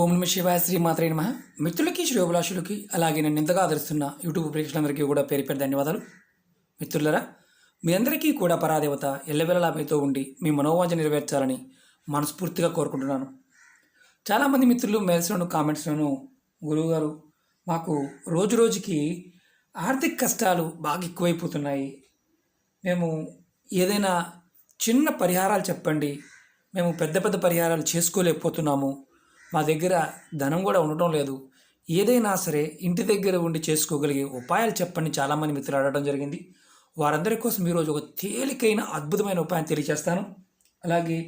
ఓం నమ శివాయ శ్రీ మాత్రే నమ. మిత్రులకి శ్రేయోభిలాషులకి అలాగే నన్ను ఇంతగా ఆదరిస్తున్న యూట్యూబ్ ప్రేక్షకులందరికీ కూడా పేరు పేరు ధన్యవాదాలు. మిత్రులరా మీ అందరికీ కూడా పరాదేవత ఎల్లవెల్లలా మీతో ఉండి మీ మనోవాంఛ నెరవేర్చాలని మనస్ఫూర్తిగా కోరుకుంటున్నాను. చాలామంది మిత్రులు మెయిల్స్లోను కామెంట్స్లోను గురువుగారు మాకు రోజు రోజుకి ఆర్థిక కష్టాలు బాగా ఎక్కువైపోతున్నాయి. మేము ఏదైనా చిన్న పరిహారాలు చెప్పండి. మేము పెద్ద పెద్ద పరిహారాలు చేసుకోలేకపోతున్నాము. మా దగ్గర ధనం కూడా ఉండటం లేదు. ఏదైనా సరే ఇంటి దగ్గర ఉండి చేసుకోగలిగే ఉపాయాలు చెప్పండి చాలామంది మిత్రులు అడగడం జరిగింది. వారందరి కోసం ఈరోజు ఒక తేలికైన అద్భుతమైన ఉపాయం తెలియజేస్తాను. అలాగే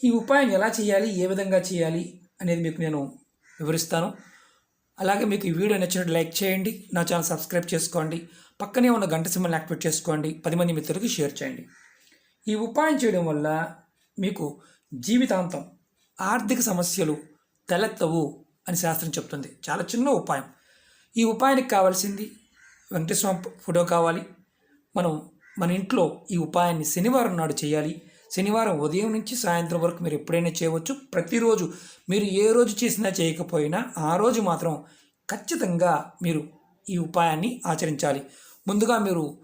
ఈ ఉపాయం ఎలా చేయాలి ఏ విధంగా చేయాలి అనేది మీకు నేను వివరిస్తాను. అలాగే మీకు ఈ వీడియో నచ్చినట్టు లైక్ చేయండి నా ఛానల్ సబ్స్క్రైబ్ చేసుకోండి పక్కనే ఉన్న గంట సింబల్ని యాక్టివేట్ చేసుకోండి పది మంది మిత్రులకు షేర్ చేయండి. ఈ ఉపాయం చేయడం వల్ల మీకు జీవితాంతం ఆర్థిక సమస్యలు తలెత్తవు అని శాస్త్రం చెప్తుంది. చాలా చిన్న ఉపాయం. ఈ ఉపాయానికి కావాల్సింది వెంకటేశ్వర ఫోటో కావాలి. మనం మన ఇంట్లో ఈ ఉపాయాన్ని శనివారం నాడు చేయాలి. శనివారం ఉదయం నుంచి సాయంత్రం వరకు మీరు ఎప్పుడైనా చేయవచ్చు. ప్రతిరోజు మీరు ఏ రోజు చేసినా చేయకపోయినా ఆ రోజు మాత్రం ఖచ్చితంగా మీరు ఈ ఉపాయాన్ని ఆచరించాలి. ముందుగా మీరు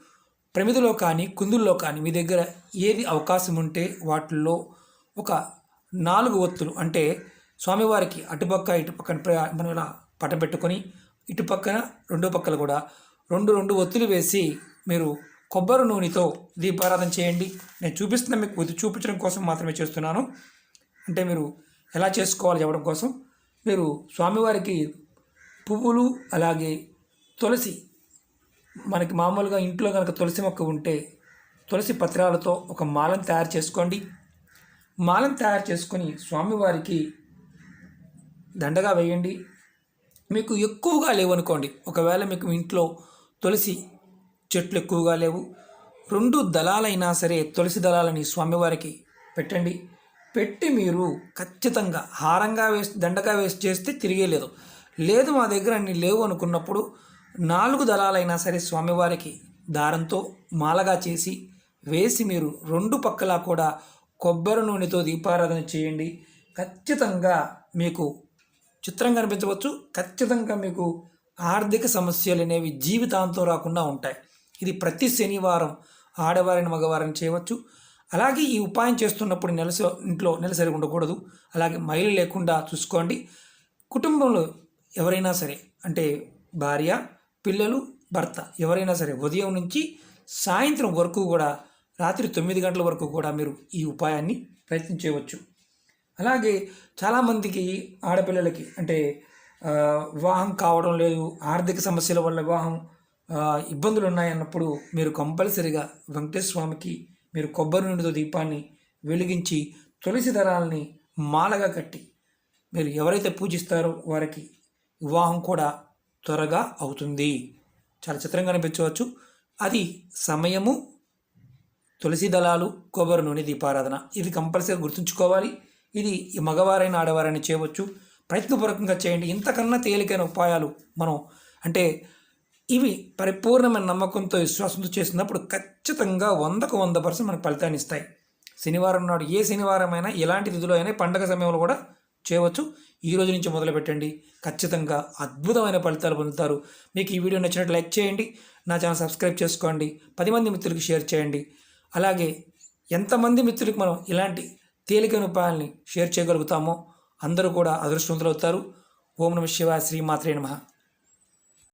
ప్రమిదిలో కానీ కుందుల్లో కానీ మీ దగ్గర ఏది అవకాశం ఉంటే వాటిల్లో ఒక నాలుగు ఒత్తులు అంటే స్వామివారికి అటుపక్క ఇటుపక్కన ప్ర- మనం ఇలా పటం పెట్టుకొని ఇటుపక్కన రెండు పక్కల కూడా రెండు రెండు ఒత్తులు వేసి మీరు కొబ్బరి నూనెతో దీపారాధన చేయండి. నేను చూపిస్తున్న మీకు ఇది చూపించడం కోసం మాత్రమే చేస్తున్నాను. అంటే మీరు ఎలా చేసుకోవాలి చెప్పడం కోసం మీరు స్వామివారికి పువ్వులు అలాగే తులసి మనకి మామూలుగా ఇంట్లో కనుక తులసి మొక్క ఉంటే తులసి పత్రాలతో ఒక మాలను తయారు చేసుకోండి. మాలను తయారు చేసుకొని స్వామివారికి దండగా వేయండి. మీకు ఎక్కువగా లేవు అనుకోండి. ఒకవేళ మీకు ఇంట్లో తులసి చెట్లు ఎక్కువగా లేవు. రెండు దళాలైనా సరే తులసి దళాలని స్వామివారికి పెట్టండి. పెట్టి మీరు ఖచ్చితంగా హారంగా వేసి దండగా వేసి చేస్తే తిరిగేలేదు లేదు మా దగ్గర అన్ని లేవు అనుకున్నప్పుడు నాలుగు దళాలైనా సరే స్వామివారికి దారంతో మాలగా చేసి వేసి మీరు రెండు పక్కలా కూడా కొబ్బరి నూనెతో దీపారాధన చేయండి. ఖచ్చితంగా మీకు చిత్రం కనిపించవచ్చు. ఖచ్చితంగా మీకు ఆర్థిక సమస్యలు అనేవి జీవితాంతం రాకుండా ఉంటాయి. ఇది ప్రతి శనివారం ఆడవారిని మగవారిని చేయవచ్చు. అలాగే ఈ ఉపాయం చేస్తున్నప్పుడు నెలసరి ఇంట్లో నెలసరి ఉండకూడదు. అలాగే మైలు లేకుండా చూసుకోండి. కుటుంబంలో ఎవరైనా సరే అంటే భార్య పిల్లలు భర్త ఎవరైనా సరే ఉదయం నుంచి సాయంత్రం వరకు కూడా రాత్రి తొమ్మిది గంటల వరకు కూడా మీరు ఈ ఉపాయాన్ని ప్రయత్నించవచ్చు అలాగే చాలామందికి ఆడపిల్లలకి అంటే వివాహం కావడం లేదు ఆర్థిక సమస్యల వల్ల వివాహం ఇబ్బందులు ఉన్నాయన్నప్పుడు మీరు కంపల్సరిగా వెంకటేశ్వర స్వామికి మీరు కొబ్బరి నూనెతో దీపాన్ని వెలిగించి తులసి దళాలని మాలగా కట్టి మీరు ఎవరైతే పూజిస్తారో వారికి వివాహం కూడా త్వరగా అవుతుంది. చాలా చిత్రంగా అనిపించవచ్చు అది సమయము తులసి దళాలు కొబ్బరి నూనె దీపారాధన. ఇది కంపల్సరీ గుర్తుంచుకోవాలి. ఇది ఈ మగవారైన ఆడవారైనా చేయవచ్చు. ప్రయత్నపూర్వకంగా చేయండి. ఇంతకన్నా తేలికైన ఉపాయాలు మనం అంటే ఇవి పరిపూర్ణమైన నమ్మకంతో విశ్వాసంతో చేసినప్పుడు ఖచ్చితంగా వందకు వంద పర్సెంట్ మనకు ఫలితాన్ని ఇస్తాయి. శనివారం నాడు ఏ శనివారం అయినా ఎలాంటి తిథిలో అయినా పండగ సమయంలో కూడా చేయవచ్చు. ఈ రోజు నుంచి మొదలు పెట్టండి ఖచ్చితంగా అద్భుతమైన ఫలితాలు పొందుతారు. మీకు ఈ వీడియో నచ్చినట్టు లైక్ చేయండి. నా ఛానల్ సబ్స్క్రైబ్ చేసుకోండి. పది మంది మిత్రులకు షేర్ చేయండి. అలాగే ఎంతమంది మిత్రులకు మనం ఇలాంటి తేలికైన ఉపాయాల్ని షేర్ చేయగలుగుతామో అందరూ కూడా అదృష్టవంతులు అవుతారు ఓం నమ శివ శ్రీమాత్రే నమ.